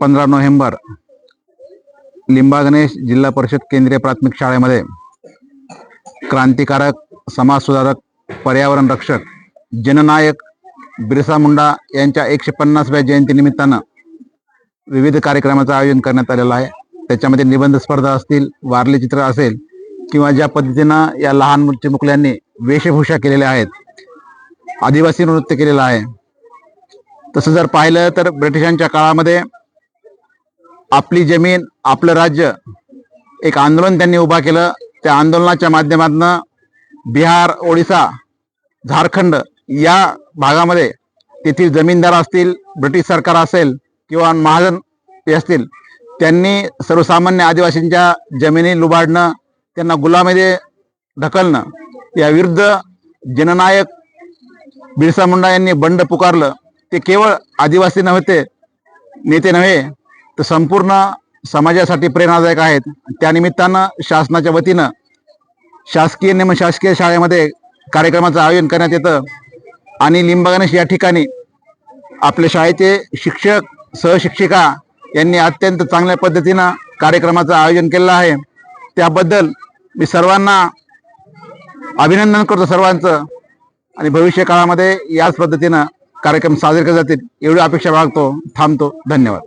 पंधरा नोव्हेंबर लिंबा गणेश जिल्हा परिषद केंद्रीय प्राथमिक शाळेमध्ये क्रांतिकारक समाजसुधारक पर्यावरण रक्षक जननायक बिरसा मुंडा यांच्या एकशे पन्नासव्या जयंतीनिमित्तानं विविध कार्यक्रमाचं आयोजन करण्यात आलेलं आहे. त्याच्यामध्ये निबंध स्पर्धा असतील वारली चित्र असेल किंवा ज्या पद्धतीनं या लहान चिमुकल्यांनी वेशभूषा केलेल्या आहेत आदिवासी नृत्य केलेलं आहे. तसं जर पाहिलं तर ब्रिटिशांच्या काळामध्ये आपली जमीन आपलं राज्य एक आंदोलन त्यांनी उभा केलं. त्या आंदोलनाच्या माध्यमातून बिहार ओडिसा झारखंड या भागामध्ये तेथील जमीनदार असतील ब्रिटिश सरकार असेल किंवा महाजन ते असतील त्यांनी सर्वसामान्य आदिवासींच्या जमिनी लुबाडणं त्यांना गुलामध्ये ढकलणं याविरुद्ध जननायक बिरसा मुंडा यांनी बंड पुकारलं. ते केवळ आदिवासी नव्हते नेते नव्हे तर संपूर्ण समाजासाठी प्रेरणादायक आहेत. त्यानिमित्तानं शासनाच्या वतीनं शासकीय निम शासकीय शाळेमध्ये कार्यक्रमाचं आयोजन करण्यात येतं. आणि लिंबगणेश या ठिकाणी आपल्या शाळेचे शिक्षक सहशिक्षिका यांनी अत्यंत चांगल्या पद्धतीनं कार्यक्रमाचं आयोजन केलेलं आहे. त्याबद्दल मी सर्वांना अभिनंदन करतो सर्वांचं. आणि भविष्य काळामध्ये याच पद्धतीनं कार्यक्रम साजरे केले जातील एवढी अपेक्षा बाळगतो थांबतो. धन्यवाद.